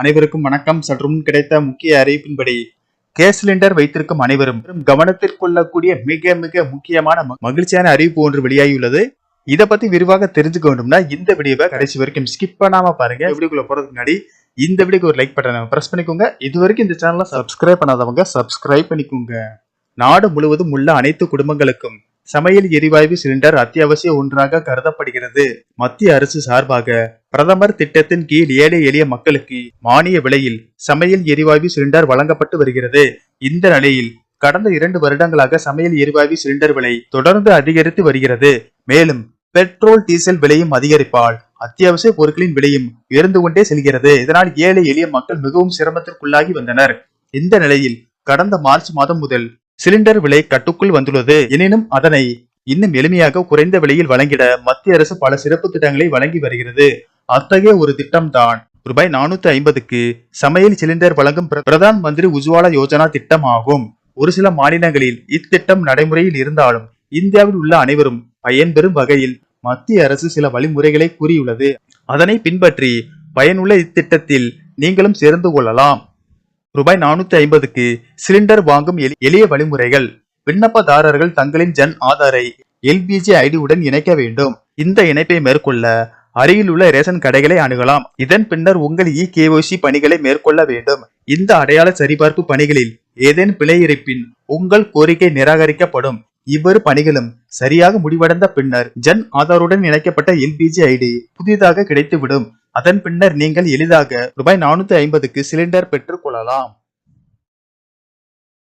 அனைவருக்கும் வணக்கம். சற்றும் கிடைத்த முக்கிய அறிவிப்பின்படி கேஸ் சிலிண்டர் வைத்திருக்கும் அனைவரும் கவனத்தில் கொள்ளக்கூடிய மிக மிக முக்கியமான மகிழ்ச்சியான அறிவிப்பு ஒன்று வெளியாகியுள்ளது. இதை பத்தி விரிவாக தெரிஞ்சுக்க வேண்டும்னா இந்த வீடியோவை கடைசி வரைக்கும் ஸ்கிப் பண்ணாம பாருங்க. வீடியோக்குள்ள போறதுக்கு முன்னாடி இந்த வீடியோக்கு ஒரு லைக் பட்டனை பிரஸ் பண்ணிக்கோங்க. இது வரைக்கும் இந்த சேனலை சப்ஸ்கிரைப் பண்ணாதவங்க சப்ஸ்கிரைப் பண்ணிக்கோங்க. நாடு முழுவதும் உள்ள அனைத்து குடும்பங்களுக்கும் சமையல் எரிவாயு சிலிண்டர் அத்தியாவசிய ஒன்றாக கருதப்படுகிறது. மத்திய அரசு சார்பாக பிரதமர் திட்டத்தின் கீழ் ஏழை எளிய மக்களுக்கு மானிய விலையில் சமையல் எரிவாயு சிலிண்டர் வழங்கப்பட்டு வருகிறது. இந்த நிலையில் கடந்த இரண்டு வருடங்களாக சமையல் எரிவாயு சிலிண்டர் விலை தொடர்ந்து அதிகரித்து வருகிறது. மேலும் பெட்ரோல் டீசல் விலையும் அதிகரிப்பால் அத்தியாவசிய பொருட்களின் விலையும் உயர்ந்து கொண்டே செல்கிறது. இதனால் ஏழை எளிய மக்கள் மிகவும் சிரமத்திற்குள்ளாகி வந்தனர். இந்த நிலையில் கடந்த மார்ச் மாதம் முதல் சிலிண்டர் விலை கட்டுக்குள் வந்துள்ளது. எனினும் அதனை இன்னும் எளிமையாக குறைந்த விலையில் வழங்கிட மத்திய அரசு பல சிறப்பு திட்டங்களை வழங்கி வருகிறது. அத்தகைய ஒரு திட்டம்தான். ரூபாய் நானூத்தி ஐம்பதுக்கு சமையல் சிலிண்டர் வழங்கும் பிரதான் மந்திரி உஜ்வாலா யோஜனா திட்டம் ஆகும் ஒரு சில மாநிலங்களில் இத்திட்டம் நடைமுறையில் இருந்தாலும் இந்தியாவில் உள்ள அனைவரும் பயன்பெறும் வகையில் மத்திய அரசு சில வழிமுறைகளை கூறியுள்ளது. அதனை பின்பற்றி பயனுள்ள இத்திட்டத்தில் நீங்களும் சேர்ந்து கொள்ளலாம். ரூபாய் நானூத்தி ஐம்பதுக்கு சிலிண்டர் வாங்கும் எளிய வழிமுறைகள். விண்ணப்பதாரர்கள் தங்களின் ஜன் ஆதாரை எல்பிஜி ஐடியுடன் இணைக்க வேண்டும். இந்த இணைப்பை மேற்கொள்ள அருகில் உள்ள ரேஷன் கடைகளை அணுகலாம். இதன் பின்னர் உங்கள் இ கேஒசி பணிகளை மேற்கொள்ள வேண்டும். இந்த அடையாள சரிபார்ப்பு பணிகளில் ஏதேனும் பிழை இருப்பின் உங்கள் கோரிக்கை நிராகரிக்கப்படும். இவ்வொரு பணிகளும் சரியாக முடிவடைந்த பின்னர் ஜன் ஆதாருடன் இணைக்கப்பட்ட எல்பிஜி ஐடி புதிதாக கிடைத்துவிடும். அதன் பின்னர் நீங்கள் எளிதாக ரூபாய் நானூத்தி ஐம்பதுக்கு சிலிண்டர் பெற்றுக் கொள்ளலாம்.